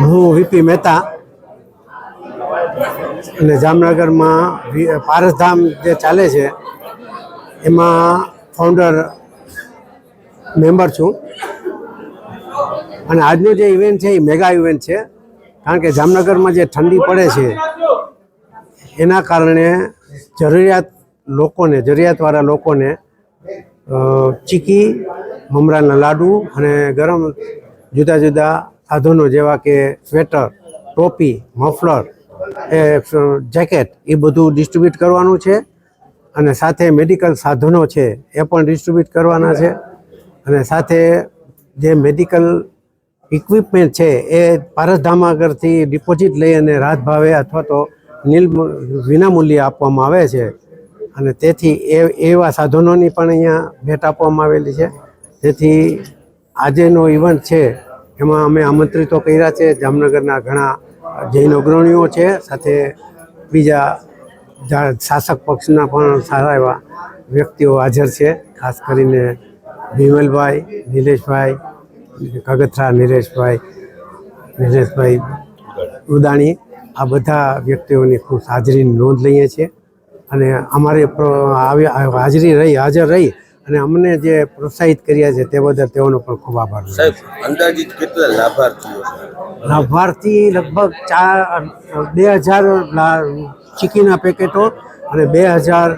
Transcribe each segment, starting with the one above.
હું વીપી મહેતા. અને જામનગરમાં પારસધામ જે ચાલે છે, એમાં ફાઉન્ડર મેમ્બર છું. અને આજનો જે ઇવેન્ટ છે, એ મેગા ઇવેન્ટ છે. કારણ કે જામનગરમાં જે ઠંડી પડે છે, એના કારણે જરૂરિયાત લોકોને, જરૂરિયાતવાળા લોકોને ચીકી, મમરાના લાડુ અને ગરમ જુદા જુદા સાધનો જેવા કે સ્વેટર, ટોપી, મફલર, એ જેકેટ, એ બધું ડિસ્ટ્રીબ્યુટ કરવાનું છે. અને સાથે મેડિકલ સાધનો છે, એ પણ ડિસ્ટ્રીબ્યુટ કરવાના છે. અને સાથે જે મેડિકલ ઇક્વિપમેન્ટ છે, એ પારસધામ આગળથી ડિપોઝિટ લઈ અને રાહત ભાવે અથવા તો નીલ વિનામૂલ્યે આપવામાં આવે છે. અને તેથી એ, એવા સાધનોની પણ અહીંયા ભેટ આપવામાં આવેલી છે. તેથી આજેનો ઇવેન્ટ છે એમાં અમે આમંત્રિતો કર્યા છે. જામનગરના ઘણા જૈન અગ્રણીઓ છે, સાથે બીજા શાસક પક્ષના પણ સારા એવા વ્યક્તિઓ હાજર છે. ખાસ કરીને વિમલભાઈ, નિલેશભાઈ, કગથરા નિલેશભાઈ નિલેશભાઈ ઉદાણી, આ બધા વ્યક્તિઓની ખૂબ હાજરીની નોંધ લઈએ છીએ. અને અમારે હાજરી રહી, હાજર રહી અને અમને જે પ્રોત્સાહિત કર્યા છે તે બદલ તેઓનો પણ ખૂબ આભાર. સાહેબ અંદાજિત કેટલા લાભાર્થીઓ લાભાર્થી લગભગ ચાર બે હજાર ચીકીના પેકેટો અને બે હજાર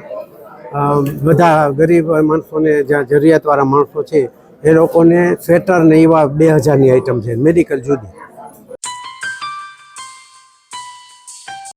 બધા ગરીબ માણસોને જ્યાં જરૂરિયાતવાળા માણસો છે એ લોકોને સ્વેટર ને એવા બે હજારની આઈટમ છે મેડિકલ જુદી